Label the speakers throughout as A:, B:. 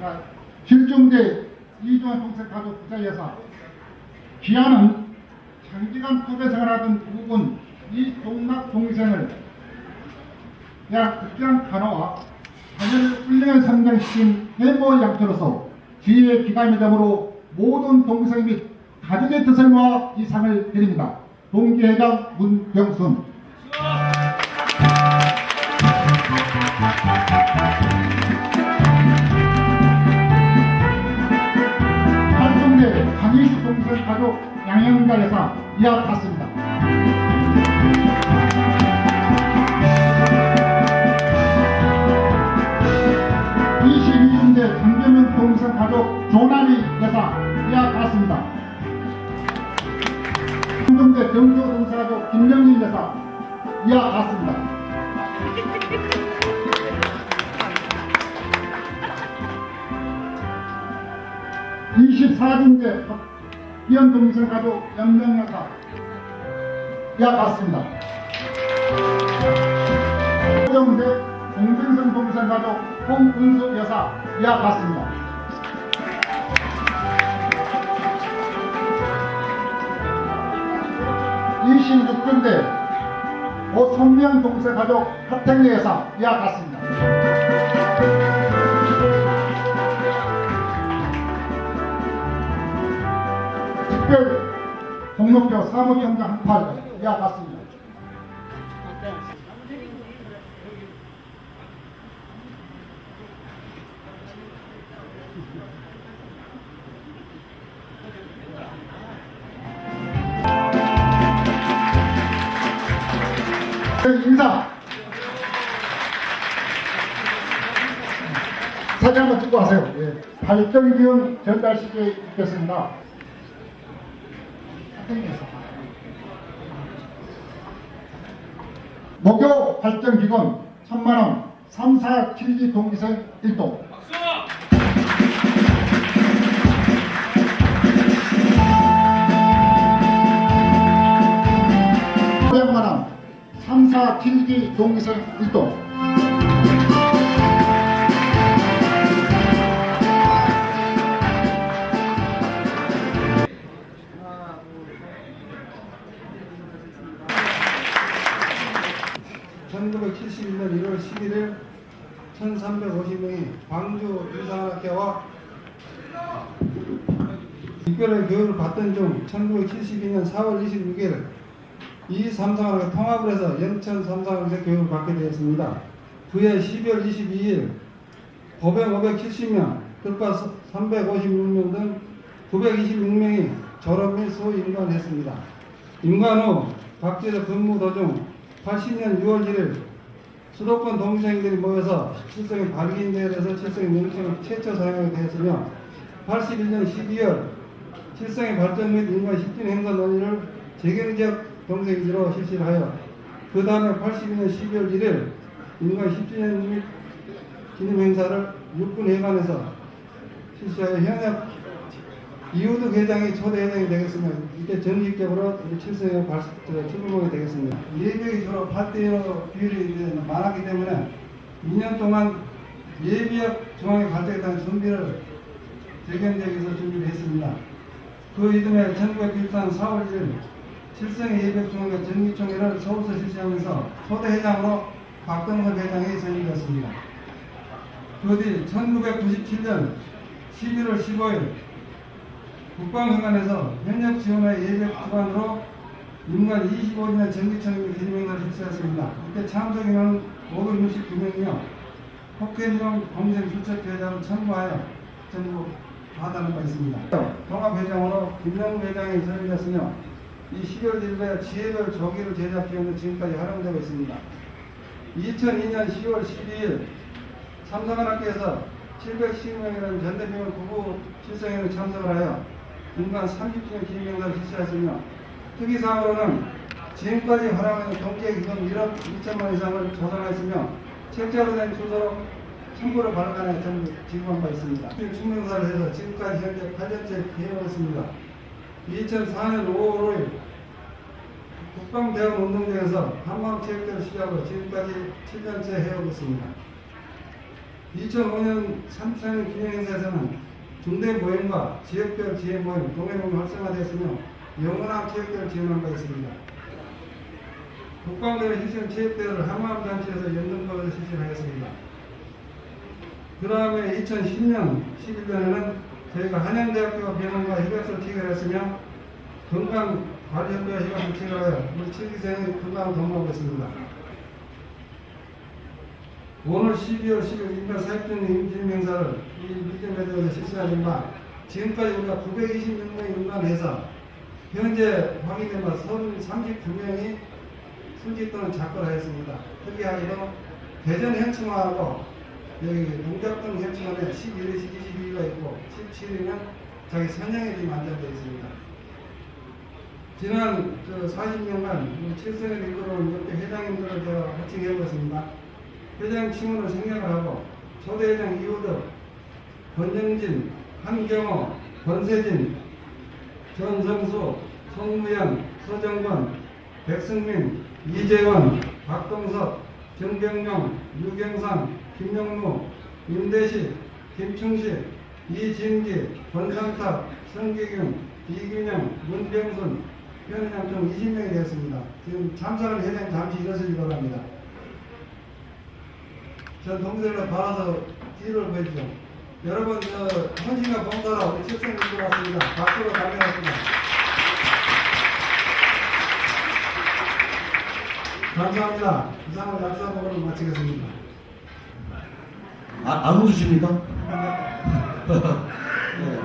A: 자, 실종대 이주환 동생 가족 부자 여사 기아는 장기간 투배 생활 하던 부분 이동락 동생을 약 특별한 간호와 자녀를 훌륭한 성장시킨 해모 양처로서 지혜의 기감이 되므로 모든 동생 및 가족의 뜻을 모아 이 상을 드립니다. 동기회장 문병순 활동대 강희수 동생 가족 여사 이하 같습니다. 가족 김영일 여사 이하 같습니다. 24중대 이현 동생 가족 영명 여사 이하 같습니다. 호정대 공생성 동생 가족 홍은수 여사 이하 같습니다. (26중대) 오성명 동생 가족 여사 이하 같습니다. 특별 동록교 사무총장 한팔 이하 같습니다. 발전 기운 전달식에 있겠습니다. 목요 발전 기금 천만원 3, 4, 7기 동기생 1동 오백만원 3, 4, 7기 동기생 1동
B: 받던 중 1972년 4월 26일 이 삼성학교 통합을 해서 영천 삼성학교에서 교육을 받게 되었습니다. 그해 12월 22일 법행 570명, 뜻과 356명 등 926명이 졸업 및 소임관했습니다. 임관 후 각지에서 근무 도중 80년 6월 1일 수도권 동생들이 모여서 칠성의 발기인 대회에서 칠성의 명칭을 최초 사용하게 되었으며 81년 12월 칠성의 발전 및 인간 10주년 행사 논의를 재경지역 동생지로 실시를 하여 그 다음에 82년 12월 1일 인간 10주년 및 기념 행사를 육군 회관에서 실시하여 현역 이우드 회장이 초대 회장이 되겠으며 이때 정식적으로 우리 칠성에 출범하게 되겠습니다. 예비역이 주로 8대1로 비율이 이제 많았기 때문에 2년 동안 예비역 중앙에 발전에 대한 준비를 재경지역에서 준비를 했습니다. 그 이듬해 1994년 4월 1일 칠성의 예비역 중앙회 정기총회를 서울서 실시하면서 초대 회장으로 박동선 회장이 선임되었습니다. 그 뒤 1997년 11월 15일 국방회관에서 현역 지원의 예비역 기관으로 인간 25년 정기총회 기념행사를 실시했습니다. 이때 참석인은 569명이며 폭행용 범죄 수첩회장을 청구하여 전부 하다는 바 있습니다. 통합회장으로 김영우 회장이 선임되었으며 이 12월 1일에 지혜별 조기를 제작 기원은 지금까지 활용되고 있습니다. 2002년 10월 12일 삼성한학교에서 710명이라는 전대병원 부부 실성회를 참석을 하여 인간 30주년 기념행사를 실시하였으며 특이사항으로는 지금까지 활용하는 경제기금 1억 2천만 이상을 조성하였으며 책자로 된 주소로 청구를 발간해 전부 지급한 바 있습니다. 충명사를 해서 지금까지 현재 8년째 계획했습니다. 2004년 5월 5일 국방대원 운동장에서 한마음 체육대를 시작으로 지금까지 7년째 해오고 있습니다. 2005년 3차년 기념행사에서는 중대 모임과 지역별 지혜 모임, 동해 모임 활성화되었으며 영원한 체육대를 지원한 바 있습니다. 국방대원 실시한 체육대회를 한마음단체에서 연등법을 실시하였습니다. 그 다음에 2010년 11년에는 저희가 한양대학교와 병원과 협약서를 체결했으며 건강관리협회와 협약서를 체결하여 우리 7기생의 건강을 도모하고 있습니다. 오늘 12월 10일 인간 사회주의 임진 행사를 이 밀정매대에서 실시하는 바 지금까지 우리가 926명이 응관해서 현재 확인된 바 39명이 술집 또는 작거하였습니다. 특이하게도 대전 현충하고 여기 농작동 현충원에 11일씩 22일가 있고 17일은 자기 선양일이 만장되어 있습니다. 지난 저 40년간 우리 칠성을 이끌어온 이렇게 회장님들을 제가 호칭해 보겠습니다. 회장 칭호를 생략을 하고 초대회장 이호덕, 권영진, 한경호, 권세진, 전성수, 송무현, 서정권, 백승민, 이재원, 박동석, 정병용, 유경상, 김영무, 임대식, 김충식, 이진기, 권상탁, 성기균, 이균영, 문병순, 현장 총 20명이 되었습니다. 지금 참석을 회장 잠시 일어서기 바랍니다. 전 동생을 봐서 뒤를 보여주죠. 여러분, 저, 헌신과 봉사라 우리 칠성 입고 왔습니다. 박수로 감사합니다. 감사합니다. 이상으로 약사복으로 마치겠습니다.
C: 아, 안 웃으십니까? 네.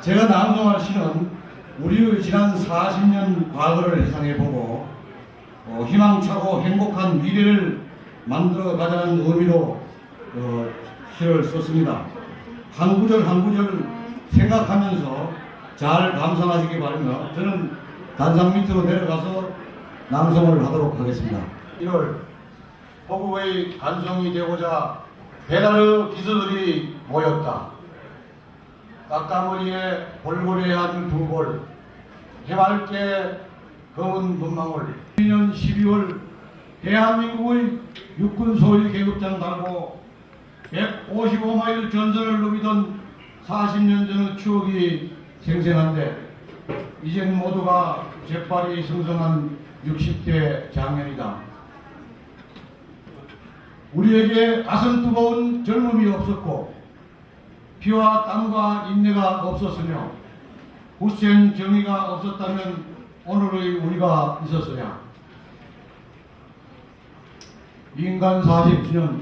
C: 제가 낭송할 시는 우리의 지난 40년 과거를 회상해보고 어, 희망차고 행복한 미래를 만들어 가자는 의미로 어, 시를 썼습니다. 한 구절 한 구절 생각하면서 잘 감상하시기 바라며 저는 단상 밑으로 내려가서 낭송을 하도록 하겠습니다. 1월 호국의 간성이 되고자 배달의 기수들이 모였다. 깎아머리에 볼고래한 두 볼, 해맑게 검은 문망울. 2년 12월 대한민국의 육군 소위 계급장 달고 155마일 전선을 누비던 40년 전의 추억이 생생한데 이젠 모두가 재빨리 성성한 60대 장년이다. 우리에게 가슴 뜨거운 젊음이 없었고 피와 땀과 인내가 없었으며 굳센 정의가 없었다면 오늘의 우리가 있었으냐 인간 40주년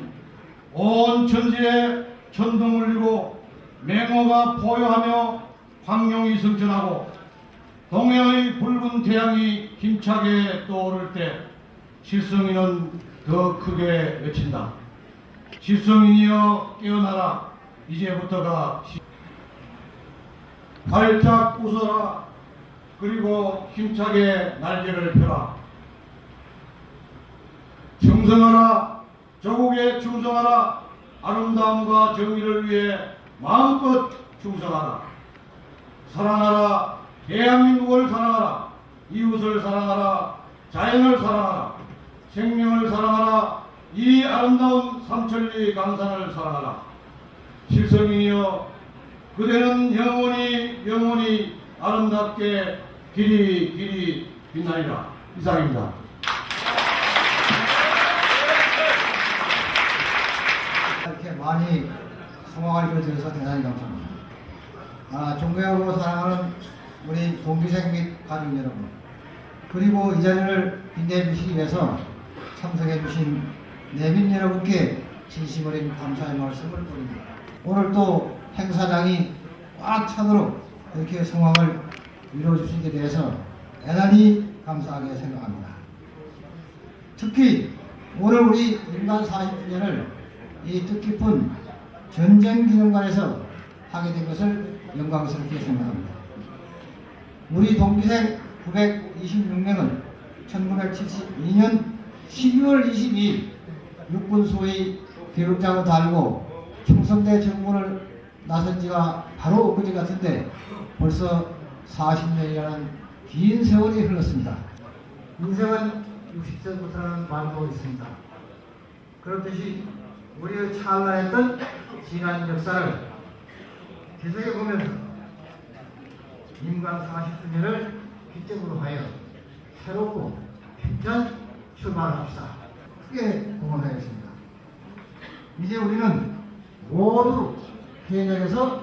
C: 온 천지에 천둥 울리고 맹호가 포효하며 황룡이 승천하고 동해의 붉은 태양이 힘차게 떠오를 때 실성이는 더 크게 외친다. 실성인이여 깨어나라. 이제부터가 시... 활짝 웃어라. 그리고 힘차게 날개를 펴라. 충성하라. 조국에 충성하라. 아름다움과 정의를 위해 마음껏 충성하라. 사랑하라. 대한민국을 사랑하라. 이웃을 사랑하라. 자연을 사랑하라. 생명을 사랑하라. 이 아름다운 삼천리 강산을 사랑하라. 실성이여 그대는 영원히 영원히 아름답게 길이 길이 빛나리라. 이상입니다.
D: 이렇게 많이 성화가 이루어져서 대단히 감사합니다. 아, 존경하고 사랑하는 우리 동기생 및 가족 여러분, 그리고 이 자리를 빛내 주시기 위해서 참석해 주신 내빈 여러분께 진심 어린 감사의 말씀을 드립니다. 오늘 또 행사장이 꽉 차도록 이렇게 성황을 이루어 주시게 돼서 대단히 감사하게 생각합니다. 특히 오늘 우리 일만 40주년을 이 뜻깊은 전쟁기념관에서 하게 된 것을 영광스럽게 생각합니다. 우리 동기생 926명은 1972년 12월 22일 육군 소위 교육장을 달고 충성대 정문을 나선 지가 바로 그제 같은데 벌써 40년이라는 긴 세월이 흘렀습니다. 인생은 60세부터라는 말도 있습니다. 그렇듯이 우리의 찬란했던 지난 역사를 되새겨보면서 임관 40주년을 기점으로 하여 새롭고 힘찬 출발합시다. 크게 공헌하였습니다. 이제 우리는 모두 현역에서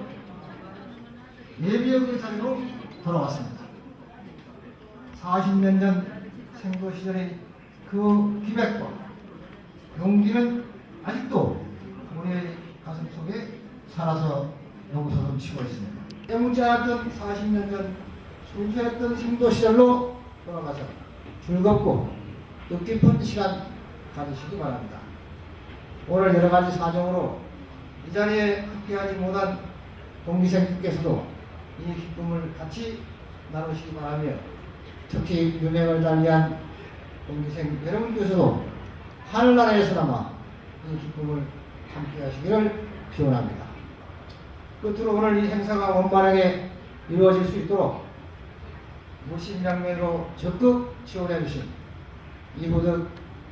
D: 예비역의 자리로 돌아왔습니다. 40년 전 생도 시절의 그 기백과 용기는 아직도 우리의 가슴 속에 살아서 용서를 치고 있습니다. 않았던 40년 전 순수했던 생도 시절로 돌아가서 즐겁고 뜻깊은 시간 가지시기 바랍니다. 오늘 여러 가지 사정으로 이 자리에 함께하지 못한 동기생님께서도 이 기쁨을 같이 나누시기 바라며 특히 유명을 달리한 동기생 여러분께서도 하늘나라에서나마 이 기쁨을 함께하시기를 기원합니다. 끝으로 오늘 이 행사가 원만하게 이루어질 수 있도록 무심양면으로 적극 지원해 주신 이보득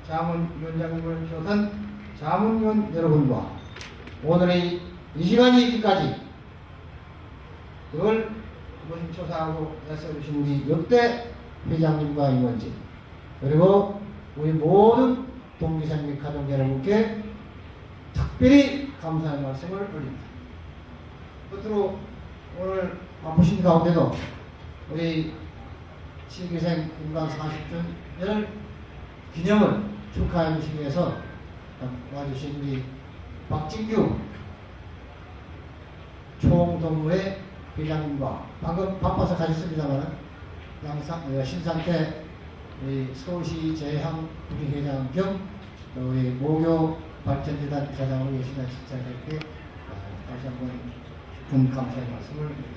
D: 자문위원장님을 비롯한 자문위원 여러분과 오늘의 이 시간이 있기까지 그걸 무심초사하고 애써주신 우리 역대 회장님과 임원진 그리고 우리 모든 동기생 및 가족 여러분께 특별히 감사의 말씀을 올립니다. 끝으로 오늘 바쁘신 가운데도 우리 시기생 임관 40주년을 기념을 축하해 주시기 위해서 와주신 우리 박진규 총동무회 회장님과 방금 바빠서 가셨습니다만 양상 어, 신상태 서울시 재향 부회장 겸 우리 모교 발전재단 회장으로 계시는 신상태께 어, 다시 한번 깊은 감사의 말씀을 드립니다.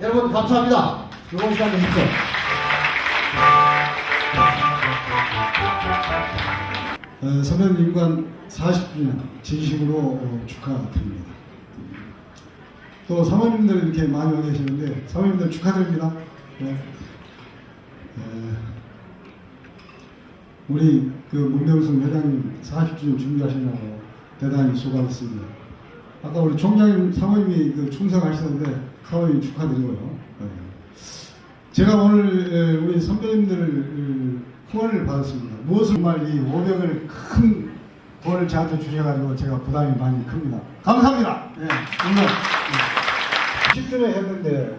D: 여러분 감사합니다. 좋은 시간 되십시오.
E: 어, 선배님 임관 40주년 진심으로 어, 축하드립니다. 또 사모님들 이렇게 많이 와 계시는데 사모님들 축하드립니다. 네. 에, 우리 그 문병순 회장님 40주년 준비하시느라고 대단히 수고하셨습니다. 아까 우리 총장님 사모님이 그 충성하시는데 사모님 축하드리고요. 네. 제가 오늘 에, 우리 선배님들 후원을 받았습니다. 무엇을 정말 이 500을 큰 돈을 저한테 주셔가지고 제가 부담이 많이 큽니다. 감사합니다. 예, 정말. 10주년 했는데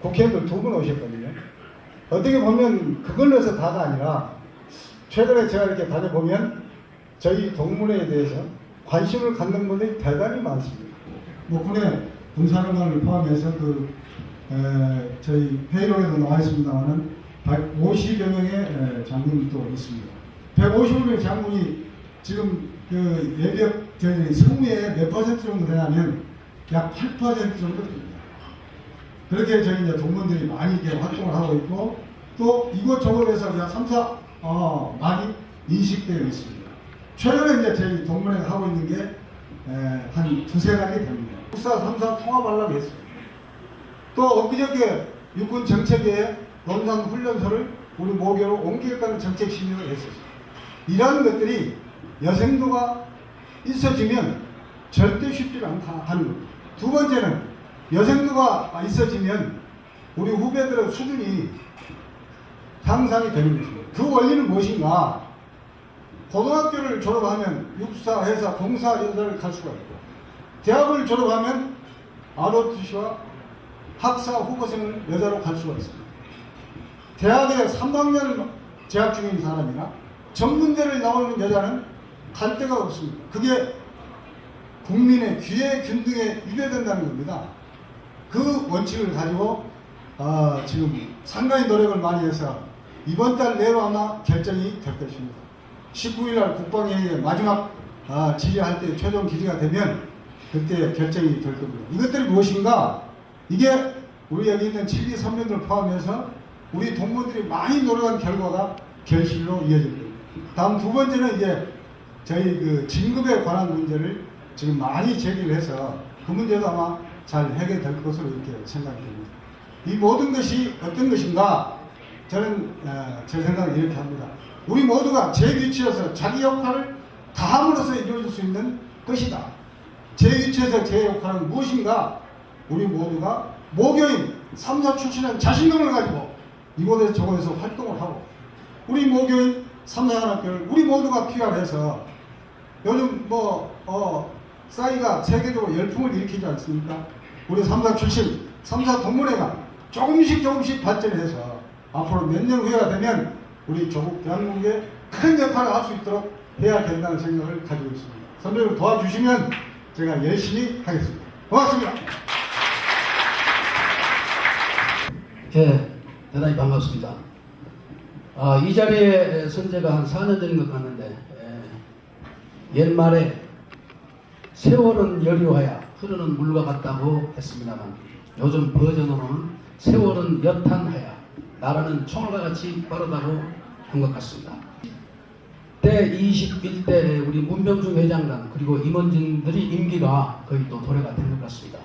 E: 국회의원들 두분 오셨거든요. 어떻게 보면 그걸로 해서 다가 아니라 최근에 제가 이렇게 다녀보면 저희 동문회에 대해서 관심을 갖는 분들이 대단히 많습니다. 뭐 군에 군사령관을 포함해서 그 에, 저희 회의록에도 나와 있습니다만은 150여 명의 에, 장군이 또 있습니다. 150명 장군이 지금 그 예비역 저희 성무의 몇 퍼센트 정도 되냐면 약 8% 정도 됩니다. 그렇게 저희 이제 동문들이 많이 이렇게 활동을 하고 있고 또 이곳저곳에서 그냥 3, 4 어, 많이 인식되어 있습니다. 최근에 이제 저희 동문회가 하고 있는 게 한 두세 가지 됩니다. 국사 3사 통합하려고 했습니다. 또 엊그저께 육군 정책에 논산 훈련소를 우리 모교로 옮기겠다는 정책 심의를 했었어요. 이러한 것들이 여생도가 있어지면 절대 쉽지 않다 하는 것. 두 번째는 여생도가 있어지면 우리 후배들의 수준이 향상이 되는 것입니다. 그 원리는 무엇인가? 고등학교를 졸업하면 육사, 회사, 공사 여자를 갈 수가 있고 대학을 졸업하면 ROTC와 학사 후보생을 여자로 갈 수가 있습니다. 대학에 3학년을 재학 중인 사람이나 전문대를 나오는 여자는 갈 데가 없습니다. 그게 국민의 귀에 균등에 위배된다는 겁니다. 그 원칙을 가지고 아, 지금 상당히 노력을 많이 해서 이번 달 내로 아마 결정이 될 것입니다. 19일 날 국방회의의 마지막 아, 질의할 때 최종 기지가 되면 그때 결정이 될 겁니다. 이것들이 무엇인가? 이게 우리 여기 있는 7기 선배들 포함해서 우리 동문들이 많이 노력한 결과가 결실로 이어질 겁니다. 다음 두 번째는 이제 저희 그 진급에 관한 문제를 지금 많이 제기를 해서 그 문제도 아마 잘 해결될 것으로 이렇게 생각됩니다. 이 모든 것이 어떤 것인가? 저는 어, 제 생각은 이렇게 합니다. 우리 모두가 제 위치에서 자기 역할을 다함으로써 이루어질 수 있는 것이다. 제 위치에서 제 역할은 무엇인가? 우리 모두가 모교인 삼사 출신은 자신감을 가지고 이곳에 저곳에서 활동을 하고 우리 모교인 삼사관학교를 우리 모두가 피할해서 요즘 뭐 어, 싸이가 세계적으로 열풍을 일으키지 않습니까? 우리 삼사 출신 삼사 동문회가 조금씩 조금씩 발전해서 앞으로 몇 년 후가 되면 우리 조국 대한민국에 큰 역할을 할 수 있도록 해야 된다는 생각을 가지고 있습니다. 선배님 도와주시면 제가 열심히 하겠습니다. 고맙습니다.
F: 예, 대단히 반갑습니다. 아, 이 자리에 선 제가 한 4년 전인 것 같는데, 예, 옛말에 세월은 여리하여 흐르는 물과 같다고 했습니다만, 요즘 버전으로는 세월은 여탄하여 나라는 총알과 같이 빠르다고 한 것 같습니다. 때 21대 우리 문병중 회장단 그리고 임원진들이 임기가 거의 또 도래가 된 것 같습니다.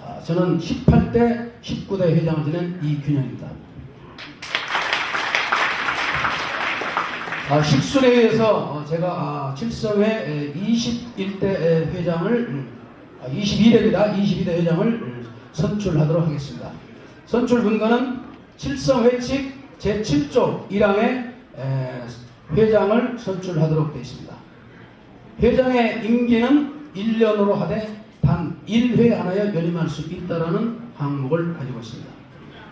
F: 아, 저는 18대 19대 회장을 지낸 이균영입니다. 아, 식술에 의해서 어, 제가 아, 칠성회 21대 회장을 음, 아, 22대입니다. 22대 회장을 음, 선출하도록 하겠습니다. 선출 근거는 칠성회칙 제7조 1항에 회장을 선출하도록 되어 있습니다. 회장의 임기는 1년으로 하되 단 1회 하나에 연임할 수 있다라는 항목을 가지고 있습니다.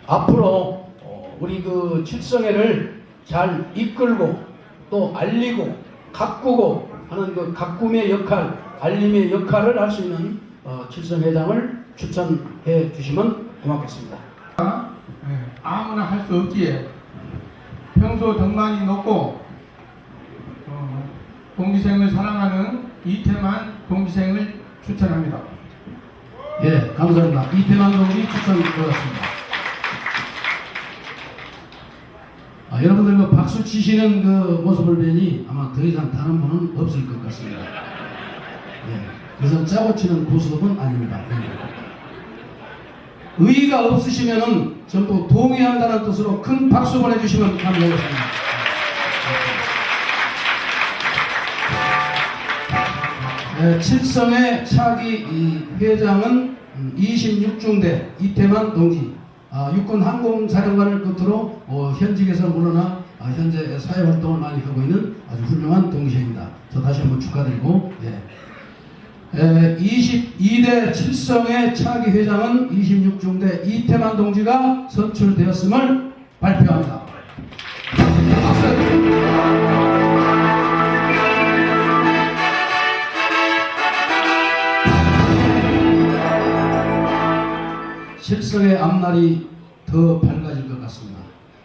F: 앞으로 어, 우리 그 칠성회를 잘 이끌고 또 알리고 가꾸고 하는 그 가꿈의 역할, 알림의 역할을 할 수 있는 어, 칠성회장을 추천해 주시면 고맙겠습니다.
G: 예, 아무나 할 수 없기에 평소 덕망이 높고 어, 동기생을 사랑하는 이태만 동기생을 추천합니다.
F: 예, 감사합니다. 이태만 동지 추천드렸습니다. 아, 여러분들 그 박수 치시는 그 모습을 뵈니 아마 더 이상 다른 분은 없을 것 같습니다. 예, 그래서 짜고 치는 고수업은 아닙니다. 예. 의의가 없으시면은 전부 동의한다는 뜻으로 큰 박수 보내주시면 감사하겠습니다. 예, 칠성의 차기 이 회장은 음, 26중대 이태만 동지 아, 육군 항공사령관을 끝으로 어, 현직에서 물러나 아, 현재 사회 활동을 많이 하고 있는 아주 훌륭한 동시입니다. 저 다시 한번 축하드리고 예. 에, 22대 칠성의 차기 회장은 26중대 이태만 동지가 선출되었음을 발표합니다. 박수! 실성의 앞날이 더 밝아질 것 같습니다.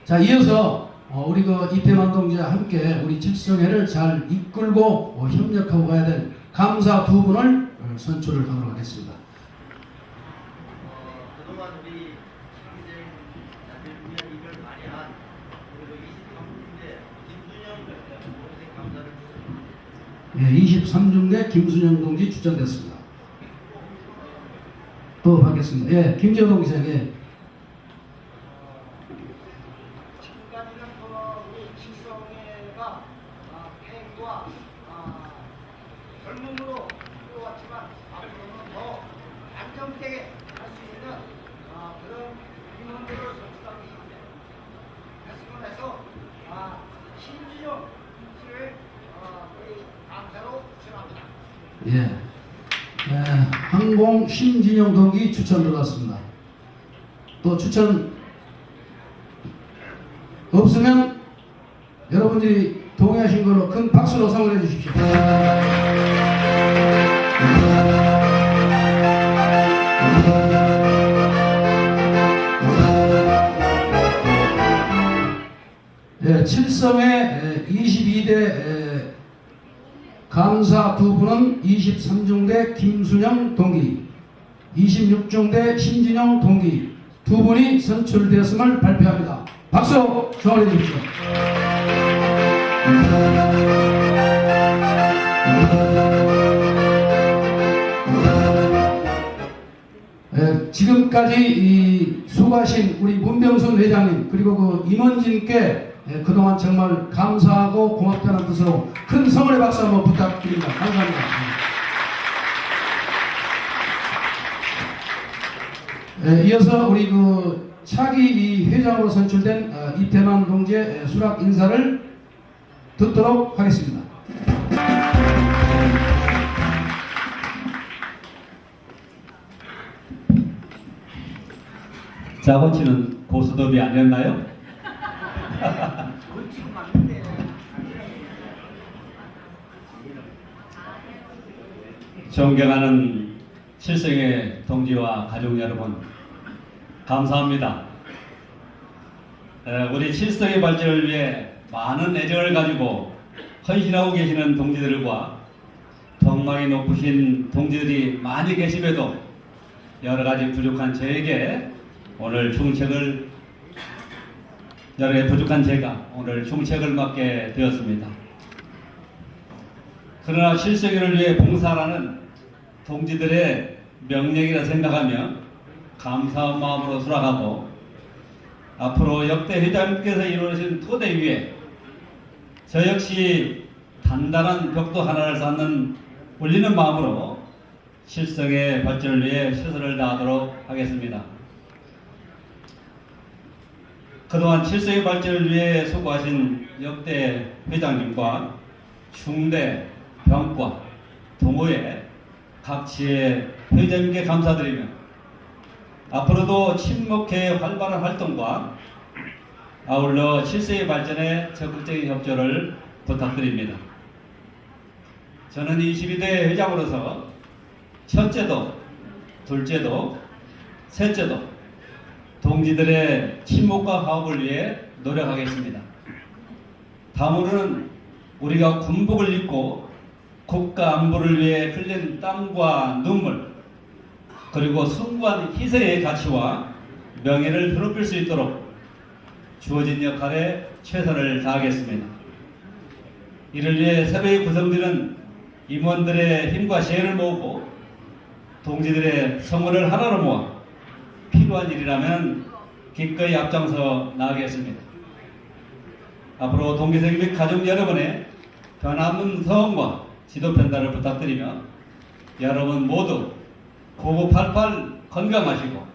F: 자, 이어서 어, 우리 그 이태만 동지와 함께 우리 칠성회를 잘 이끌고 어, 협력하고 가야 될 감사 두 분을 어, 선출을 하도록 하겠습니다.
H: 어, 그동안 우리 상생 나들 위한 일을 많이 한 그리고 23군데 김순영 동생 감사를 주셨습니다.
F: 예, 23중대 김순영 동지 추천됐습니다. 또 받겠습니다. 예, 예.
I: 지금까지는 그 우리 칠성회가 아, 팽과 아, 젊음으로 이루어왔지만 앞으로는 더 안정되게 할 수 있는 아, 그런 인원들을 선출하기 했으면 해서 아, 신진영 씨를 어, 우리 감사로 추천합니다.
F: 예. 예, 항공 신진영 동기 추천 들어갔습니다. 또 추천 없으면 여러분들이 동의하신 걸로 큰 박수로 성원해 주십시오. 네, 칠성의 22대 감사 두 분은 23중대 김순영 동기, 26중대 신진영 동기 두 분이 선출되었음을 발표합니다. 박수 청원해 주십시오. 에, 지금까지 이 수고하신 우리 문병순 회장님 그리고 그 임원진께 예, 그동안 정말 감사하고 고맙다는 뜻으로 큰 성원의 박수 한번 부탁드립니다. 감사합니다. 예, 이어서 우리 그 차기 이 회장으로 선출된 어, 이태만 동지의 수락 인사를 듣도록 하겠습니다.
J: 자본치는 고수톱이 아니었나요? 존경하는 칠성의 동지와 가족 여러분, 감사합니다. 에, 우리 칠성의 발전을 위해 많은 애정을 가지고 헌신하고 계시는 동지들과 덕망이 높으신 동지들이 많이 계심에도 여러 가지 부족한 저에게 오늘 중책을 여러 가지 부족한 제가 오늘 중책을 맡게 되었습니다. 그러나 실세계를 위해 봉사라는 동지들의 명령이라 생각하며 감사한 마음으로 수락하고 앞으로 역대 회장님께서 이루어진 토대 위에 저 역시 단단한 벽도 하나를 쌓는 울리는 마음으로 실성의 발전을 위해 최선을 다하도록 하겠습니다. 그동안 칠성의 발전을 위해 수고하신 역대 회장님과 충대, 병과, 동호회, 각지의 회장님께 감사드리며 앞으로도 친목회 활발한 활동과 아울러 칠성의 발전에 적극적인 협조를 부탁드립니다. 저는 22대 회장으로서 첫째도, 둘째도, 셋째도 동지들의 친목과 화합을 위해 노력하겠습니다. 다음으로는 우리가 군복을 입고 국가 안보를 위해 흘린 땀과 눈물 그리고 숭고한 희생의 가치와 명예를 더럽힐 수 있도록 주어진 역할에 최선을 다하겠습니다. 이를 위해 새로이 구성되는 임원들의 힘과 지혜를 모으고 동지들의 성원을 하나로 모아 필요한 일이라면 기꺼이 앞장서 나가겠습니다. 앞으로 동기생 및 가족 여러분의 변함없는 성원과 지도 편달을 부탁드리며 여러분 모두 9988 건강하시고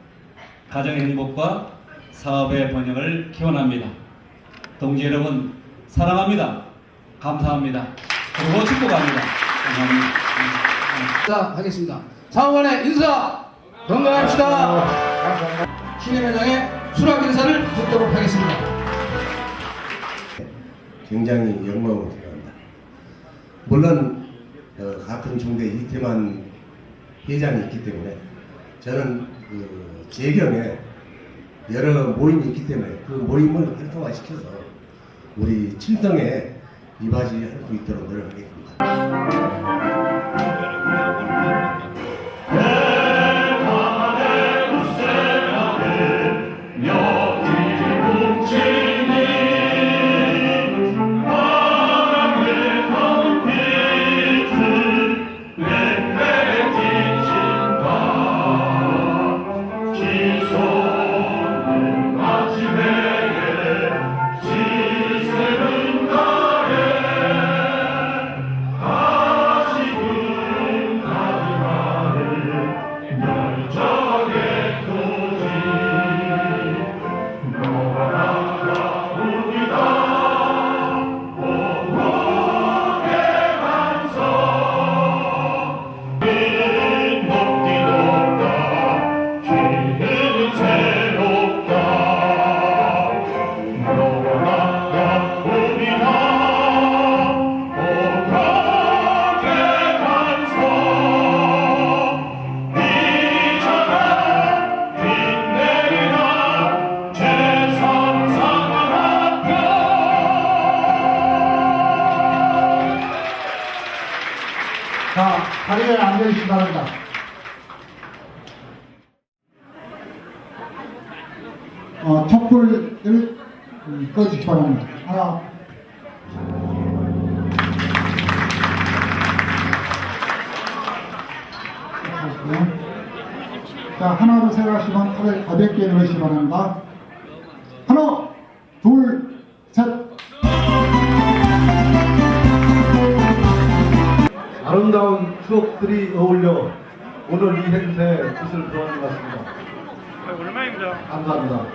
J: 가정의 행복과 사업의 번영을 기원합니다. 동지 여러분 사랑합니다. 감사합니다. 그리고 축복합니다. 감사합니다.
F: 자, 하겠습니다. 장관의 인사 건강합시다. 신임 회장의 수락 인사를 듣도록 하겠습니다.
K: 굉장히 영광으로 생각합니다. 물론 어, 같은 중대 이태만 회장이 있기 때문에 저는 그 재경에 여러 모임이 있기 때문에 그 모임을 활성화시켜서 우리 칠성에 이바지 할 수 있도록 노력하겠습니다.
A: 자, 자리에 앉아주시기 바랍니다. 어, 촛불을 음, 꺼주시기 바랍니다. 하나, 네. 자, 자, 하나, 둘, 셋 하시면 팔을 가볍게 누르시기 바랍니다.
L: 추억들이 어울려 오늘 이 행사에 뜻을 표하는 것 같습니다. 감사합니다.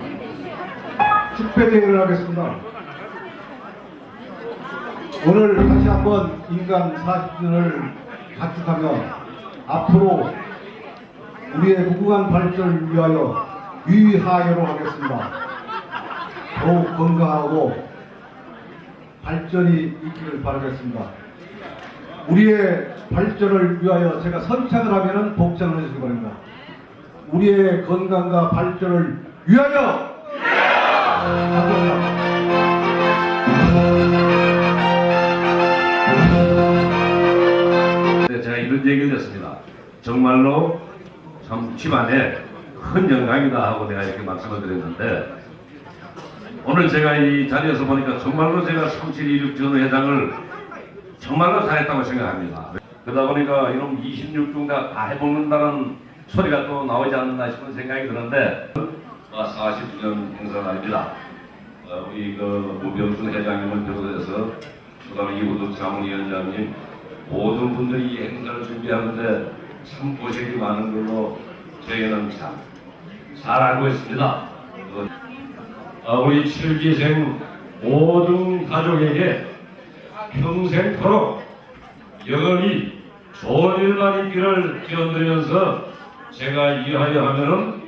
L: 축배 대회를 하겠습니다. 오늘 다시 한번 인간 40주년을 가축하며 앞으로 우리의 무궁한 발전을 위하여 위하여로 하겠습니다. 더욱 건강하고 발전이 있기를 바라겠습니다. 우리의 발전을 위하여 제가 선창을 하면은 복창을 해주시기 바랍니다. 우리의 건강과 발전을 위하여! 감사합니다.
M: 네, 제가 이런 얘기를 했습니다. 정말로 참 집안에 큰 영광이다 하고 내가 이렇게 말씀을 드렸는데 오늘 제가 이 자리에서 보니까 정말로 제가 3726 전회장을 정말로 잘했다고 생각합니다. 그러다 보니까 이놈 26중 다 해먹는다는 소리가 또 나오지 않는다 싶은 생각이 드는데 40주년 행사날입니다. 어, 우리 그 무병순 회장님을 비롯해서 그다음에 이호도 자문위원장님 모든 분들이 이 행사를 준비하는데 참 고생이 많은 걸로 저희는 참 잘 알고 있습니다. 어, 우리 칠기생 모든 가족에게 평생토록 영원히 좋은 일만 있기를 기원드리면서 제가 이하여 하면은